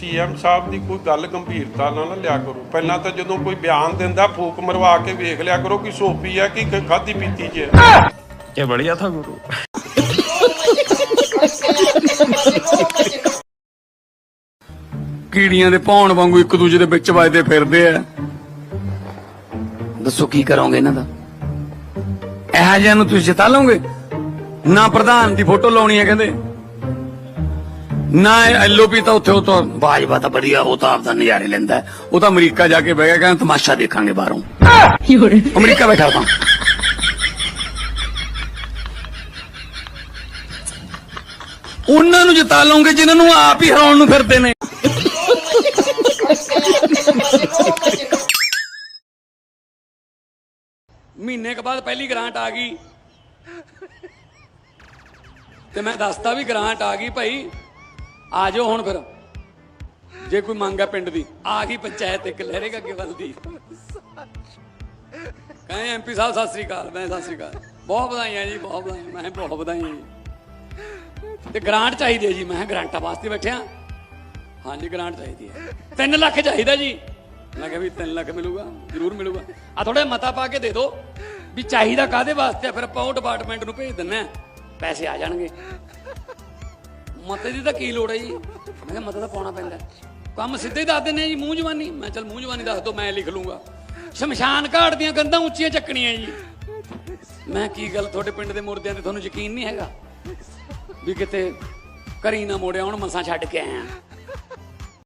CM ਸਾਹਿਬ ਦੀ ਕੋਈ ਗੱਲ ਗੰਭੀਰਤਾ ਨਾਲ ਨਾ ਲਿਆ ਕਰੋ। ਪਹਿਲਾਂ ਤਾਂ ਜਦੋਂ ਕੋਈ ਬਿਆਨ ਦਿੰਦਾ ਫੂਕ ਮਰਵਾ ਕੇ ਵੇਖ ਲਿਆ ਕਰੋ ਕਿ ਸੋਪੀ ਹੈ ਕਿ ਖਾਦੀ ਪੀਤੀ ਚ ਇਹ ਬੜੀਆ ਥਾ ਗੁਰੂ। ਕੀੜੀਆਂ ਦੇ ਭੌਣ ਵਾਂਗੂ ਇੱਕ ਦੂਜੇ ਦੇ ਵਿੱਚ ਵਜਦੇ ਫਿਰਦੇ ਆ। ਦੱਸੋ ਕੀ ਕਰੋਗੇ ਇਹਨਾਂ ਦਾ? ਇਹ ਜਿਹਾ ਨੂੰ ਤੁਸੀਂ ਜਿਤਾ ਲਓਗੇ? ਨਾ ਪ੍ਰਧਾਨ ਦੀ ਫੋਟੋ ਲਾਉਣੀ ਹੈ ਕਹਿੰਦੇ। ਨਾ ਐਲਓਪੀ ਤਾਂ ਉੱਥੇ ਉਹ ਤਾਂ ਬਾਜਵਾ ਤਾਂ ਬੜੀਆ ਉਹ ਤਾਂ ਆਪਦਾ ਨਜ਼ਾਰੇ ਲੈਂਦਾ ਉਹ ਤਾਂ ਅਮਰੀਕਾ ਜਾ ਕੇ ਬਹਿ ਗਿਆ, ਕਹਿੰਦਾ ਤਮਾਸ਼ਾ ਦੇਖਾਂਗੇ ਬਾਹਰੋਂ। ਅਮਰੀਕਾ ਬੈਠਾ ਤਾਂ। ਉਹਨਾਂ ਨੂੰ ਜਿਤਾ ਲਓਗੇ, ਜਿਨ੍ਹਾਂ ਨੂੰ ਆਪ ਹੀ ਹਰਾਉਣ ਨੂੰ ਫਿਰਦੇ ਨੇ। ਮਹੀਨੇ ਕੇ ਬਾਅਦ ਪਹਿਲੀ ਗ੍ਰਾਂਟ ਆ ਗਈ। ਤੇ ਮੈਂ ਦੱਸਤਾ ਵੀ ਗ੍ਰਾਂਟ ਆ ਗਈ ਭਾਈ। ਆ ਜਾਓ ਹੁਣ ਫਿਰ। ਜੇ ਕੋਈ ਮੰਗ ਹੈ ਪਿੰਡ ਦੀ, ਆ ਗਈ ਪੰਚਾਇਤ ਇੱਕ ਲਹਿਰੇ ਅੱਗੇ ਵੱਲ ਦੀ ਕਹਿੰਦੇ ਐਮਪੀ ਸਾਹਿਬ, ਸਤਿ ਸ੍ਰੀ ਅਕਾਲ। ਮੈਂ ਸਤਿ ਸ੍ਰੀ ਅਕਾਲ। ਬਹੁਤ ਵਧਾਈਆਂ ਜੀ, ਬਹੁਤ ਵਧਾਈਆਂ। ਮੈਂ ਬਹੁਤ ਵਧਾਈਆਂ ਜੀ। ਤੇ ਗ੍ਰਾਂਟ ਚਾਹੀਦੀ ਹੈ ਜੀ। ਮੈਂ ਕਿਹਾ ਗ੍ਰਾਂਟਾਂ ਵਾਸਤੇ ਬੈਠਿਆ। ਹਾਂਜੀ, ਗ੍ਰਾਂਟ ਚਾਹੀਦੀ ਹੈ। 3 ਲੱਖ ਚਾਹੀਦਾ ਜੀ। ਮੈਂ ਕਿਹਾ ਵੀ 3 ਲੱਖ ਮਿਲੂਗਾ, ਜ਼ਰੂਰ ਮਿਲੂਗਾ। ਆ ਥੋੜਾ ਮਤਾ ਪਾ ਕੇ ਦੇ ਦਿਓ ਵੀ ਚਾਹੀਦਾ ਕਾਦੇ ਵਾਸਤੇ ਫਿਰ ਆਪਾਂ ਉਹ ਡਿਪਾਰਟਮੈਂਟ ਨੂੰ ਭੇਜ ਦਿੰਨੇ ਆ ਪੈਸੇ ਆ ਜਾਣਗੇ। ਮਤੇ ਦੀ ਤਾਂ ਕੀ ਲੋੜ ਹੈ ਜੀ? ਮੈਂ ਕਿਹਾ ਮਤਾ ਤਾਂ ਪਾਉਣਾ ਪੈਂਦਾ ਕੰਮ ਸਿੱਧੇ ਹੀ ਦੱਸ ਦਿੰਦੇ ਆ ਜੀ, ਮੂੰਹ ਜਵਾਨੀ। ਮੈਂ ਚਲ ਮੂੰਹ ਜਵਾਨੀ ਦੱਸ ਦੋ, ਮੈਂ ਲਿਖ ਲੂੰਗਾ। ਸ਼ਮਸ਼ਾਨ ਘਾਟ ਦੀਆਂ ਕੰਧਾਂ ਉੱਚੀਆਂ ਚੱਕਣੀਆਂ ਜੀ। ਮੈਂ ਕੀ ਗੱਲ ਤੁਹਾਡੇ ਪਿੰਡ ਦੇ ਮੁਰਦਿਆਂ ਤੇ ਤੁਹਾਨੂੰ ਯਕੀਨ ਨਹੀਂ ਹੈਗਾ? ਵੀ ਕਿਤੇ ਕਰੀ ਨਾ ਮੋੜਿਆ ਹੁਣ, ਮਸਾਂ ਛੱਡ ਕੇ ਆਇਆ।